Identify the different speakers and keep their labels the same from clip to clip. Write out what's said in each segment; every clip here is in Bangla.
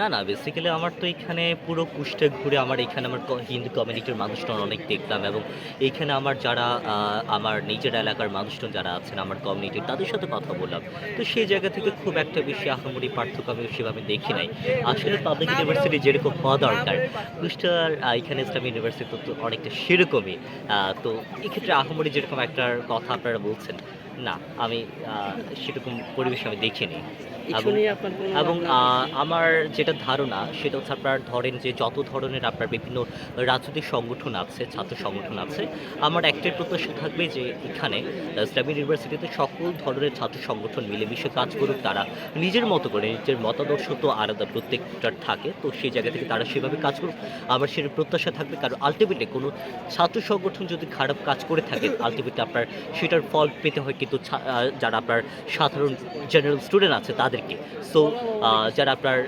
Speaker 1: না না বেসিক্যালি আমার তো এখানে পুরো কুষ্টে ঘুরে আমার এখানে আমার হিন্দু কমিউনিটির মানুষজন অনেক দেখলাম এবং এইখানে আমার যারা আমার নিজের এলাকার মানুষজন যারা আছেন, আমার কমিউনিটির তাদের সাথে কথা বললাম। তো সেই জায়গা থেকে খুব একটা বেশি আহামরি পার্থক্য আমি সেভাবে দেখি নাই। আসলে পাবলিক ইউনিভার্সিটি যেরকম হওয়া দরকার কুষ্টার এখানে ইসলাম ইউনিভার্সিটি তো অনেকটা সেরকমই। তো এক্ষেত্রে আহামরি যেরকম একটা কথা আপনারা বলছেন না আমি সেরকম পরিবেশ আমি দেখিনি। এবং- আমার যেটা ধারণা সেটা হচ্ছে আপনার ধরেন যে যত ধরনের আপনার বিভিন্ন রাজনৈতিক সংগঠন আছে ছাত্র সংগঠন আছে আমার একটাই প্রত্যাশা থাকবে যে এখানে ইসলামী ইউনিভার্সিটিতে সকল ধরনের ছাত্র সংগঠন মিলেমিশে কাজ করুক তারা নিজের মতো করে নিজের মতাদর্শ তো আলাদা প্রত্যেকটার থাকে তো সেই জায়গা থেকে তারা সেভাবে কাজ করুক। আমার সেটা প্রত্যাশা থাকবে কারণ আলটিমেটলি কোনো ছাত্র সংগঠন যদি খারাপ কাজ করে থাকে আলটিমেটলি আপনার সেটার ফল পেতে হয় কিন্তু যারা আপনার সাধারণ জেনারেল স্টুডেন্ট আছে তাদেরকে। সো যারা আপনার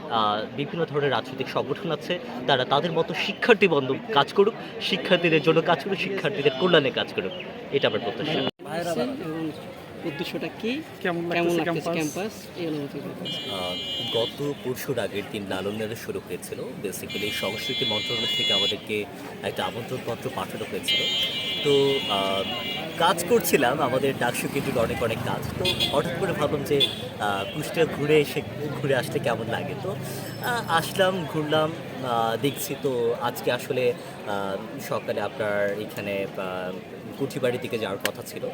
Speaker 1: বিভিন্ন ধরনের রাজনৈতিক সংগঠন আছে, তারা তাদের মতো শিক্ষার্থী বন্ধ কাজ করুক, শিক্ষার্থীদের জন্য কাজ করুক, শিক্ষার্থীদের কল্যাণে কাজ করুক। এটা আমার প্রত্যাশা।
Speaker 2: উদ্দেশ্যটা কি?
Speaker 3: কেমন লাগতেছে ক্যাম্পাস
Speaker 2: ক্যাম্পাস এই অনুভূতি
Speaker 1: গত পরশুর আগের দিন লালন মেলা শুরু হয়েছিল। বেসিক্যালি সংস্কৃতি মন্ত্রণালয় থেকে আমাদেরকে একটা আমন্ত্রণপত্র পাঠানো হয়েছিল। তো কাজ করছিলাম আমাদের ডাকসু কেন্দ্রিক অনেক অনেক কাজ। তো হঠাৎ করে ভাবলাম যে কুষ্টিয়া ঘুরে এসে ঘুরে আসলে কেমন লাগে? তো আসলাম ঘুরলাম। দেখছি। তো আজকে আসলে সকালে আপনার এখানে কুঠিবাড়ির দিকে যাওয়ার কথা ছিল।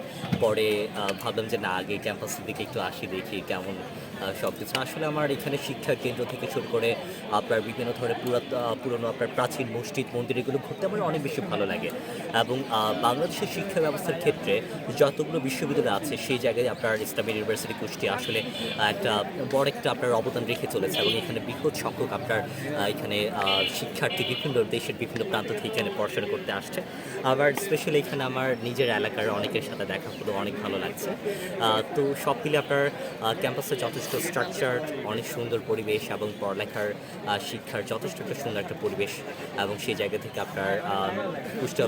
Speaker 1: পরে ভাবলাম যে না, আগে ক্যাম্পাসের দিকে একটু আসি, দেখি কেমন সব কিছু। আসলে আমার এখানে শিক্ষা কেন্দ্র থেকে শুরু করে আপনার বিভিন্ন ধরনের পুরাত পুরনো আপনার প্রাচীন মসজিদ, মন্দির, এগুলো ঘুরতে আমার অনেক বেশি ভালো লাগে। এবং বাংলাদেশের শিক্ষা ব্যবস্থার ক্ষেত্রে যতগুলো বিশ্ববিদ্যালয় আছে, সেই জায়গায় আপনার ইসলামী ইউনিভার্সিটি কুষ্টিয়া আসলে একটা বড় একটা আপনার অবদান রেখে চলেছে। এবং এখানে বৃহৎ সংখ্যক আপনার এখানে শিক্ষার্থী বিভিন্ন দেশের বিভিন্ন প্রান্ত থেকে এখানে পড়াশোনা করতে আসছে। আবার স্পেশালি এখানে আমার নিজের এলাকার অনেকের সাথে দেখা হলো অনেক ভালো লাগছে। তো সব মিলে আপনার ক্যাম্পাসে যথেষ্ট স্ট্রাকচার অনেক সুন্দর পরিবেশ এবং পড়ালেখার শিক্ষার যথেষ্ট একটা সুন্দর একটা পরিবেশ এবং সেই জায়গা থেকে আপনার আহ, কুষ্টিয়া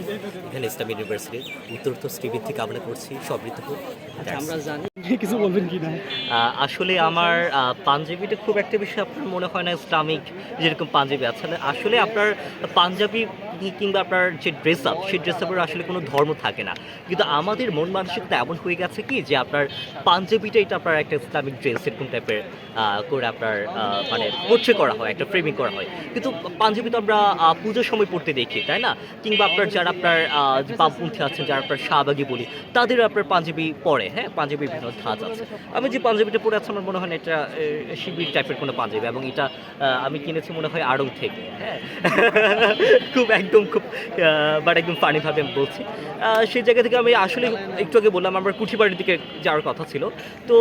Speaker 1: এখানে ইসলাম ইউনিভার্সিটির উত্তরোত্তর শ্রীবৃদ্ধি কামনা করছি। সমৃদ্ধ
Speaker 2: আচ্ছা আমরা জানি
Speaker 3: কিছু বলবেন কি না?
Speaker 1: আসলে আমার পাঞ্জাবিটা খুব একটা বেশি আপনার মনে হয় না ইসলামিক যেরকম পাঞ্জাবি আছে। আসলে আপনার পাঞ্জাবি কিংবা আপনার যে ড্রেস আপ সেই ড্রেস আপের আসলে কোনো ধর্ম থাকে না। কিন্তু আমাদের মন মানসিকতা এমন হয়ে গেছে কি যে আপনার পাঞ্জাবিটা এটা আপনার একটা ইসলামিক ড্রেস এরকম টাইপের করে আপনার মানে পোট্রে করা হয়, একটা ফ্রেমিং করা হয়। কিন্তু পাঞ্জাবি তো আমরা পুজোর সময় পড়তে দেখি, তাই না? কিংবা আপনার যারা আপনার বামপন্থী আছেন, যারা আপনার শাহবাগি বলি, তাদের আপনার পাঞ্জাবি পরে হ্যাঁ? পাঞ্জাবি বিভিন্ন ধাঁচ আছে। আমি যে পাঞ্জাবিটা পরে আছি, আমার মনে হয় না এটা শিবির টাইপের কোনো পাঞ্জাবি। এবং এটা আমি কিনেছি মনে হয় আড়ং থেকে হ্যাঁ? খুব একদম খুব বাট একদম ফানিভাবে আমি বলছি। সেই জায়গা থেকে আমি আসলে একটু আগে বললাম, আমার কুঠিবাড়ির দিকে যাওয়ার কথা ছিল। তো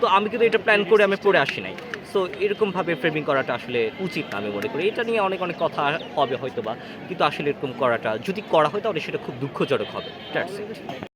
Speaker 1: তো আমি কিন্তু এটা প্ল্যান করে আমি পড়ে আসি নাই। সো এরকমভাবে ফ্রেমিং করাটা আসলে উচিত না আমি মনে করি। এটা নিয়ে অনেক অনেক কথা হবে হয়তো বা কিন্তু আসলে এরকম করাটা, যদি করা হয় তাহলে সেটা খুব দুঃখজনক হবে। ইট